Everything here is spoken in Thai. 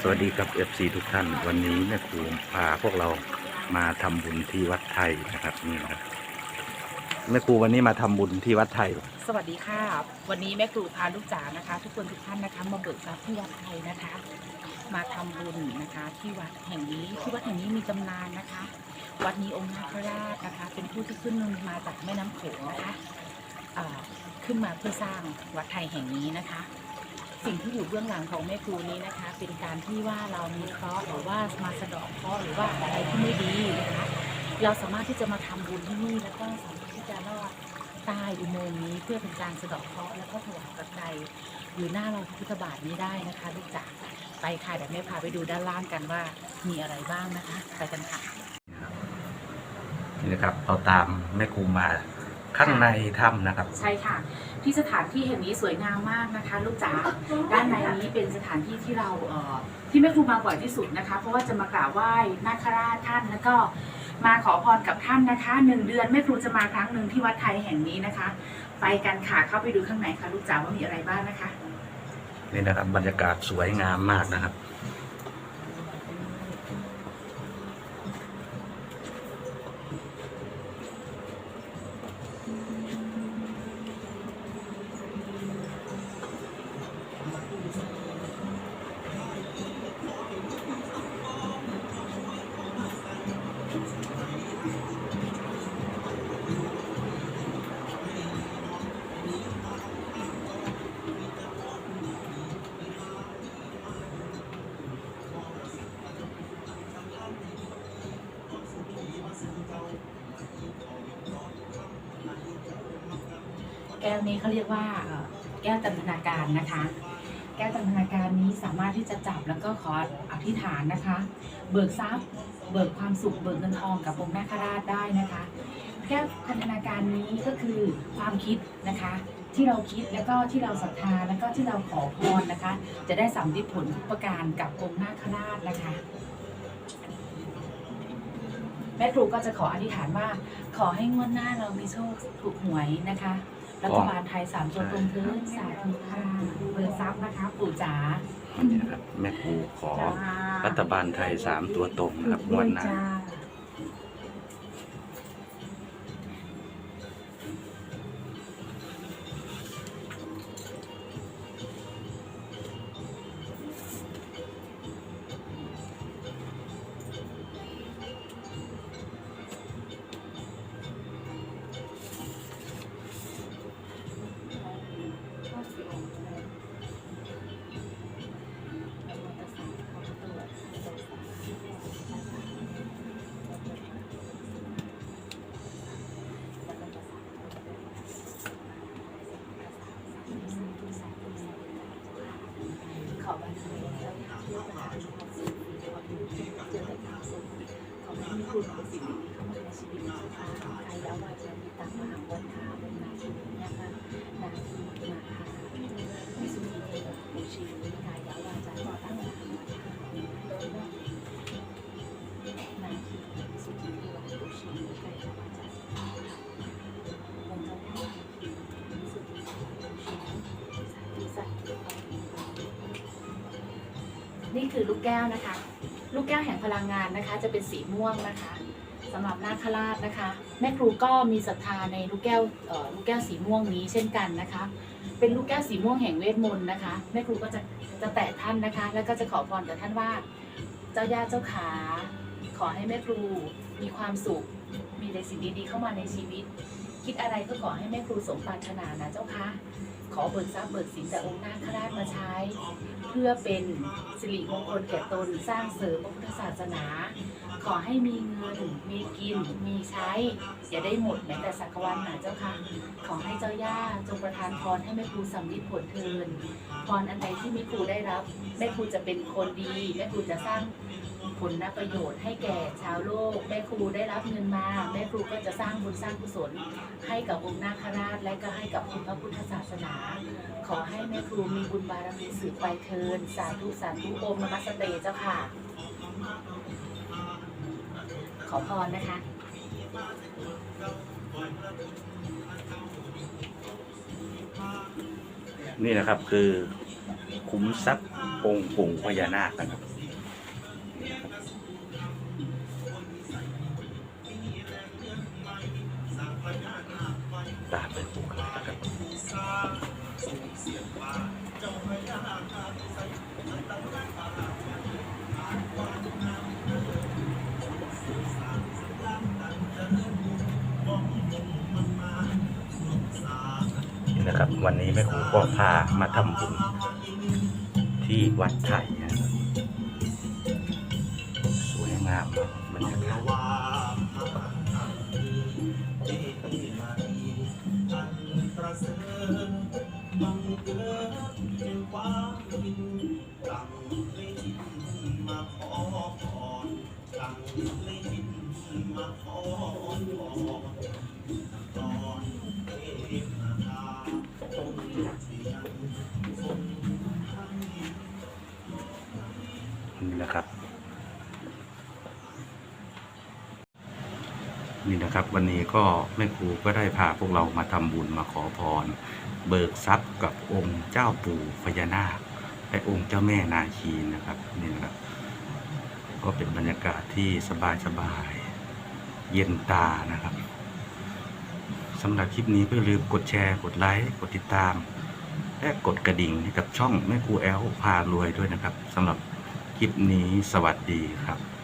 สวัสดีครับ FC ทุกท่าน วันนี้แม่ครูพาพวกเรามาทำบุญที่วัดไทยนะครับนี่นะครับแม่ครูวันนี้มาทำบุญที่วัดไทย สวัสดีค่ะ วันนี้แม่ครูพาลูกจ๋านะคะ ทุกคนทุกท่านนะคะมาเบิกทรัพย์ที่วัดไทยนะคะ มาทำบุญนะคะ ที่วัดแห่งนี้ที่วัดแห่งนี้มีตำนานนะคะ วัดนี้องค์นาคราชนะคะ เป็นผู้ที่ขึ้นมาจากแม่น้ำโขงนะคะขึ้นมาเพื่อสร้างวัดไทยแห่งนี้นะคะ สิ่งที่อยู่เบื้องหลังของแม่ครูนี้นะคะ เป็นการที่ว่าเรามีเคราะห์หรือว่ามาสะเดาะเคราะห์หรือว่าอะไรที่ไม่ดีนะคะเราสามารถที่จะมาทำบุญที่นี่แล้วก็สามารถที่จะรอดใต้อุโมงค์นี้เพื่อเป็นการสะเดอกเคราะห์แล้วก็ถวายปัจจัยอยู่หน้าเราพุทธบาทนี้ได้นะคะลูกจ๋าไปค่ะเดี๋ยวแม่พาไปดูด้านล่างกันว่ามีอะไรบ้างนะคะ ไปกันค่ะ นี่นะครับเราตามแม่ครูมา ข้างในถ้ำนะครับ ใช่ค่ะ ที่สถานที่แห่งนี้สวยงามมากนะคะ ลูกจ๋าด้านในนี้เป็นสถานที่ที่เราเอ่อที่แม่ครูมาบ่อยที่สุดนะคะ เพราะว่าจะมากราบไหว้นาคราชท่านแล้วก็มาขอพรกับท่านนะคะหนึ่งเดือนแม่ครูจะมาครั้งหนึ่งที่วัดไทยแห่งนี้นะคะ ไปกันค่ะเข้าไปดูข้างในค่ะ ลูกจ๋าว่ามีอะไรบ้างนะคะ นี่นะครับบรรยากาศสวยงามมากนะครับ ก้วนี้เขาเรียกว่าแก้วจันทนาการนะคะ แก้วจันทนาการนี้สามารถที่จะจับแล้วก็ขออธิษฐานนะคะ เบิกทรัพย์ เบิกความสุข เบิกเงินทองกับองค์นาคราชได้นะคะ แก้วพันธนาการนี้ก็คือความคิดนะคะ ที่เราคิดแล้วก็ที่เราศรัทธาแล้วก็ที่เราขอพรนะคะ จะได้สำเร็จผลทุกประการกับองค์นาคราชนะคะแม่ครูก็จะขออธิษฐานว่า ขอให้งวดหน้าเรามีโชคถูกหวยนะคะ รัฐบาลไทยสามตัวตรงเทินสาธุค่ะเบิกทรัพย์นะคะปู่จ๋านี่นะครับแม่ครูขอรัฐบาลไทยสามตัวตรงนะครับงวันหน้า จ้า เจอแต่ความสุขขอให้มีคุณเป็นสิ่งดีๆเข้ามาในชีวิตนะคะกายแล้ววาจามีตังมหาวันทาวันนาชีวิตนะคะนาทีมาหาวิสุทธิเทวะอุชีวิกายแล้ววาจามีตังมหาวันานาทีสุทธิเทวะอุชีวิกายแล้ววาจาองค์เจ้อวิสุทธิเทวะอุชีสาธุสาธุนี่คือลูกแก้วนะคะ ลูกแก้วแห่งพลังงานนะคะ จะเป็นสีม่วงนะคะสำหรับนาคราชนะคะ แม่ครูก็มีศรัทธาในลูกแก้วลูกแก้วสีม่วงนี้เช่นกันนะคะ เป็นลูกแก้วสีม่วงแห่งเวทมนต์นะคะ แม่ครูก็จะจะแตะท่านนะคะ แล้วก็จะขอพรกับท่านว่า เจ้าย่าเจ้าขา ขอให้แม่ครูมีความสุข มีแต่สิ่งดีๆเข้ามาในชีวิต คิดอะไรก็ขอให้แม่ครูสมปรารถนานะเจ้าคะขอเบิกทรัพย์เบิกสินจากองค์นาคราชมาใช้ พื่อเป็นสิริมงคลแก่ตนสร้างเสริมพระพุทธศาสนา ขอให้มีเงิน มีกิน มีใช้ อย่าได้หมดแม้แต่สักวันหนาเจ้าค่ะ ขอให้เจ้าย่าจงประทานพรให้แม่ครูสำลิดผลเทินพรอันใดที่แม่ครูได้รับ แม่ครูจะเป็นคนดี แม่ครูจะสร้างผลประโยชน์ให้แก่ชาวโลก แม่ครูได้รับเงินมา แม่ครูก็จะสร้างบุญสร้างกุศล ให้กับองค์นาคราชและก็ให้กับคุณพระพุทธศาสนา ขอให้แม่ครูมีบุญบารมีสืบไปเทิน สาธุสาธุโอมนมัสเตเจ้าค่ะ ขอพรนะคะ นี่นะครับคือคุ้มทรัพย์องค์ปู่พญานาคนะครับตามไปดูกันเลยนะครับ นะครับ วันนี้แม่ครูก็พามาทำบุญที่วัดไทยนะครับสวยงามเนอะบรรยากาศนี่ นะครับ นี่นะครับวันนี้ก็แม่ครูก็ได้พาพวกเรามาทำบุญมาขอพร เบิกทรัพย์กับองค์เจ้าปู่พญานาคและองค์เจ้าแม่นาคีนะครับนี่นะครับ ก็เป็นบรรยากาศที่สบายสบายเย็นตานะครับสำหรับคลิปนี้ก็อย่าลืมกดแชร์ กดไลค์กดติดตาม และกดกระดิ่งให้กับช่องแม่ครูแอลพารวยด้วยนะครับสำหรับ คลิปนี้สวัสดีครับ